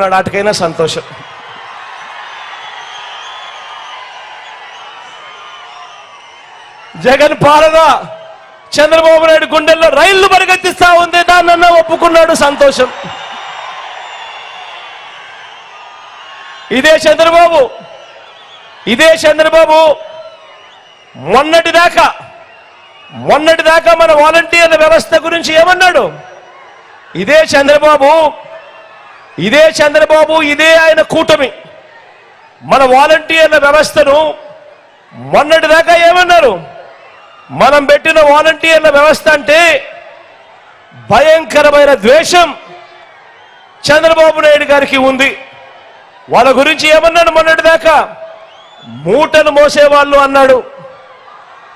ఒప్పుకున్నాడు ఆటకైనా సంతోషం. జగన్ పాలన చంద్రబాబు నాయుడు గుండెల్లో రైళ్ళు పరిగెత్తిస్తా ఉంది దాన్నన్నా ఒప్పుకున్నాడు సంతోషం. ఇదే చంద్రబాబు ఇదే చంద్రబాబు మొన్నటిదాకా మొన్నటిదాకా మన వాలంటీర్ల వ్యవస్థ గురించి ఏమన్నాడు? ఇదే చంద్రబాబు ఇదే చంద్రబాబు ఇదే ఆయన కూటమి. మన వాలంటీర్ల వ్యవస్థను మొన్నటి దాకా ఏమన్నారు? మనం పెట్టిన వాలంటీర్ల వ్యవస్థ అంటే భయంకరమైన ద్వేషం చంద్రబాబు నాయుడు గారికి ఉంది. వాళ్ళ గురించి ఏమన్నాడు మొన్నటి దాకా? మూటలు మోసేవాళ్ళు అన్నాడు.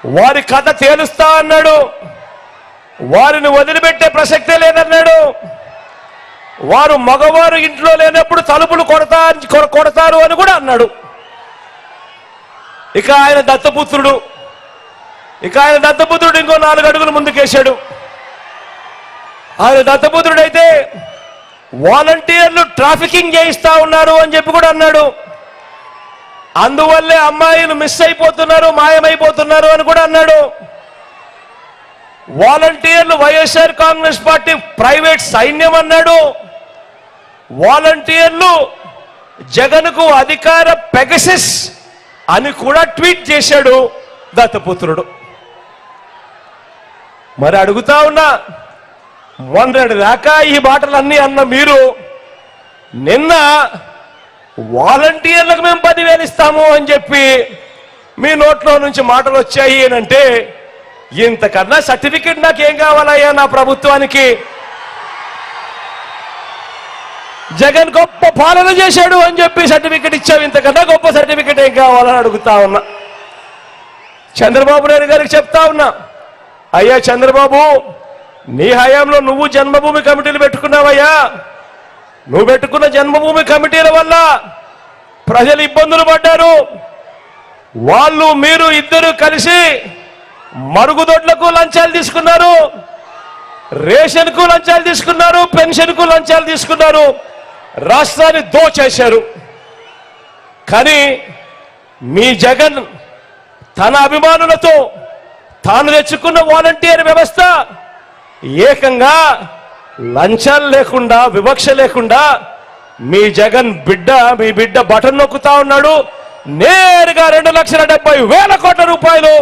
వారి కథ తేలుస్తా అన్నాడు. వారిని వదిలిపెట్టే ప్రసక్తే లేదన్నాడు. వారు మగవారు ఇంట్లో లేనప్పుడు తలుపులు కొడతా కొడతారు అని కూడా అన్నాడు. ఇక ఆయన దత్తపుత్రుడు ఇక ఆయన దత్తపుత్రుడు ఇంకో నాలుగు అడుగులు ముందుకేశాడు. ఆయన దత్తపుత్రుడైతే వాలంటీర్లు ట్రాఫికింగ్ చేయిస్తా ఉన్నారు అని చెప్పి కూడా అన్నాడు. అందువల్లే అమ్మాయిలు మిస్ అయిపోతున్నారు మాయమైపోతున్నారు అని కూడా అన్నాడు. వాలంటీర్లు వైఎస్ఆర్ కాంగ్రెస్ పార్టీ ప్రైవేట్ సైన్యం అన్నాడు. వాలంటీర్లు జగన్కు అధికార పెగసిస్ అని కూడా ట్వీట్ చేశాడు దత్తపుత్రుడు. మరి అడుగుతా ఉన్నా మొన్నటి దాకా ఈ మాటలన్నీ అన్న మీరు నిన్న వాలంటీర్లకు మేము పదివేలు ఇస్తాము అని చెప్పి మీ నోట్లో నుంచి మాటలు వచ్చాయి అంటే ఇంతకన్నా సర్టిఫికెట్ నాకేం కావాలయ్యా నా ప్రభుత్వానికి? జగన్ గొప్ప పాలన చేశాడు అని చెప్పి సర్టిఫికెట్ ఇచ్చావు ఇంతకన్నా గొప్ప సర్టిఫికెట్ ఏం కావాలని అడుగుతా ఉన్నా. చంద్రబాబు నాయుడు గారికి చెప్తా ఉన్నా. అయ్యా చంద్రబాబు నీ హయాంలో నువ్వు జన్మభూమి కమిటీలు పెట్టుకున్నావయ్యా. నువ్వు పెట్టుకున్న జన్మభూమి కమిటీల వల్ల ప్రజలు ఇబ్బందులు పడ్డారు. వాళ్ళు మీరు ఇద్దరు కలిసి మరుగుదొడ్లకు లంచాలు తీసుకున్నారు. రేషన్కు లంచాలు తీసుకున్నారు పెన్షన్కు లంచాలు తీసుకున్నారు. రాష్ట్రాన్ని దోచేశారు. కానీ మీ జగన్ తన అభిమానులతో తాను తెచ్చుకున్న వాలంటీర్ వ్యవస్థ ఏకంగా లంచాలు లేకుండా వివక్ష లేకుండా మీ జగన్ బిడ్డ మీ బిడ్డ బటన్ నొక్కుతా ఉన్నాడు. నేరుగా రెండు లక్షల డెబ్బై వేల కోట్ల రూపాయలు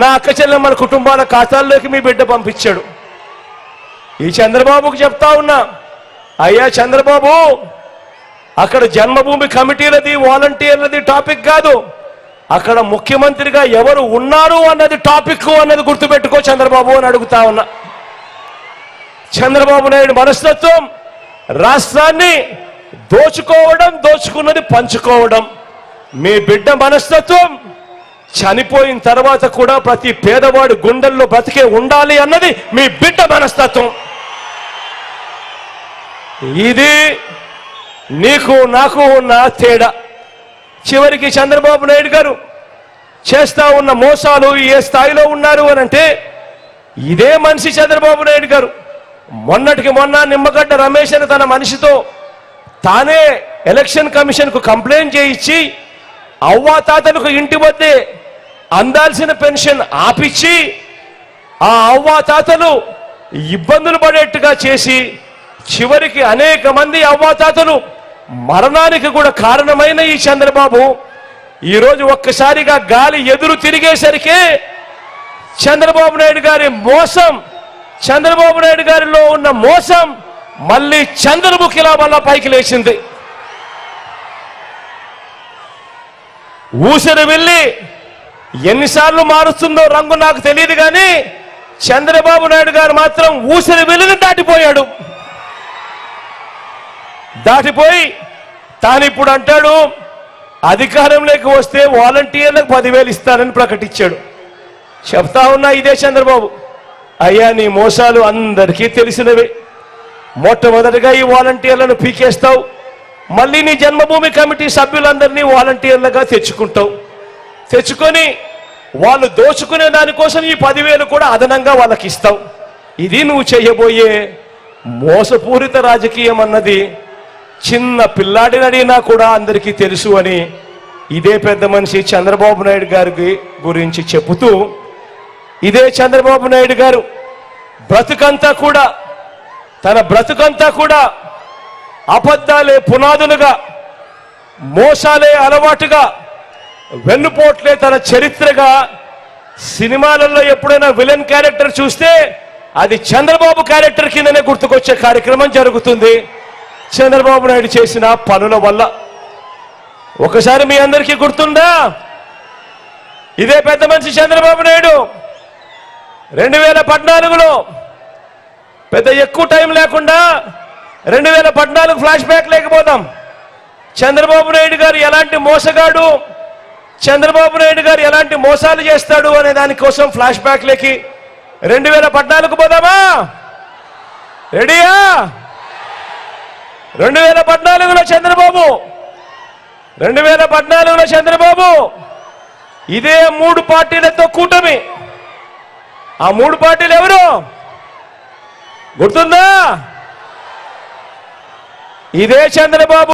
నా అక్క చెల్లెమ్మల కుటుంబాల ఖాతాల్లోకి మీ బిడ్డ పంపించాడు. ఈ చంద్రబాబుకు చెప్తా ఉన్నా అయ్యా చంద్రబాబు అక్కడ జన్మభూమి కమిటీలది వాలంటీర్లది టాపిక్ కాదు. అక్కడ ముఖ్యమంత్రిగా ఎవరు ఉన్నారు అన్నది టాపిక్ అన్నది గుర్తుపెట్టుకో చంద్రబాబు అని అడుగుతా ఉన్నా. చంద్రబాబు నాయుడు మనస్తత్వం రాష్ట్రాన్ని దోచుకోవడం దోచుకున్నది పంచుకోవడం. మీ బిడ్డ మనస్తత్వం చనిపోయిన తర్వాత కూడా ప్రతి పేదవాడు గుండెల్లో బ్రతికే ఉండాలి అన్నది మీ బిడ్డ మనస్తత్వం. ఇది నీకు నాకు ఉన్న తేడా. చివరికి చంద్రబాబు నాయుడు గారు చేస్తా ఉన్న మోసాలు ఏ స్థాయిలో ఉన్నారు అని అంటే ఇదే మనిషి చంద్రబాబు నాయుడు గారు. మొన్నటికి మొన్న నిమ్మగడ్డ రమేష్ అని తన మనిషితో తానే ఎలక్షన్ కమిషన్కు కంప్లైంట్ చేయించి అవ్వాతాతలకు ఇంటి వద్దే అందాల్సిన పెన్షన్ ఆపిచ్చి ఆ అవ్వాతాతలు ఇబ్బందులు పడేట్టుగా చేసి చివరికి అనేక మంది అవ్వాతాతలు మరణానికి కూడా కారణమైన ఈ చంద్రబాబు ఈరోజు ఒక్కసారిగా గాలి ఎదురు తిరిగేసరికి చంద్రబాబు నాయుడు గారి మోసం చంద్రబాబు నాయుడు గారిలో ఉన్న మోసం మళ్ళీ చంద్రముఖిలా మళ్ళా పైకి లేచింది. ఊసరి వెళ్ళి ఎన్నిసార్లు మారుస్తుందో రంగు నాకు తెలియదు కానీ చంద్రబాబు నాయుడు గారు మాత్రం ఊసరి వెళ్ళిని దాటిపోయాడు. దాటిపోయి తాను ఇప్పుడు అంటాడు అధికారంలోకి వస్తే వాలంటీర్లకు పదివేలు ఇస్తానని ప్రకటించాడు. చెప్తా ఉన్నా ఇదే చంద్రబాబు. అయ్యా నీ మోసాలు అందరికీ తెలిసినవే. మొట్టమొదటిగా ఈ వాలంటీర్లను పీకేస్తావు. మళ్ళీ నీ జన్మభూమి కమిటీ సభ్యులందరినీ వాలంటీర్లుగా తెచ్చుకుంటావు. తెచ్చుకొని వాళ్ళు దోచుకునే దానికోసం ఈ పదివేలు కూడా అదనంగా వాళ్ళకి ఇస్తావు ఇది నువ్వు చేయబోయే మోసపూరిత రాజకీయం అన్నది చిన్న పిల్లాడిని అడిగినా కూడా అందరికీ తెలుసు అని ఇదే పెద్ద మనిషి చంద్రబాబు నాయుడు గారి గురించి చెబుతూ ఇదే చంద్రబాబు నాయుడు గారు బ్రతుకంతా కూడా తన బ్రతుకంతా కూడా అబద్ధాలే పునాదులుగా మోసాలే అలవాటుగా వెన్నుపోట్లే తన చరిత్రగా సినిమాలలో ఎప్పుడైనా విలన్ క్యారెక్టర్ చూస్తే అది చంద్రబాబు క్యారెక్టర్ కిందనే గుర్తుకొచ్చే కార్యక్రమం జరుగుతుంది. చంద్రబాబు నాయుడు చేసిన పనుల వల్ల. ఒకసారి మీ అందరికీ గుర్తుందా? ఇదే పెద్ద మనిషి చంద్రబాబు నాయుడు. రెండు వేల పద్నాలుగులో పెద్ద ఎక్కువ టైం లేకుండా రెండు వేల పద్నాలుగు ఫ్లాష్ బ్యాక్ లేకపోతాం చంద్రబాబు నాయుడు గారు ఎలాంటి మోసగాడు? చంద్రబాబు నాయుడు గారు ఎలాంటి మోసాలు చేస్తాడు అనే దానికోసం ఫ్లాష్ బ్యాక్ లేకి రెండు వేల పద్నాలుగు పోదామా? రెడీయా? రెండు వేల పద్నాలుగులో చంద్రబాబు. రెండు వేల పద్నాలుగులో చంద్రబాబు. ఇదే మూడు పార్టీలతో కూటమి. ఆ మూడు పార్టీలు ఎవరు? గుర్తుందా? ఇదే చంద్రబాబు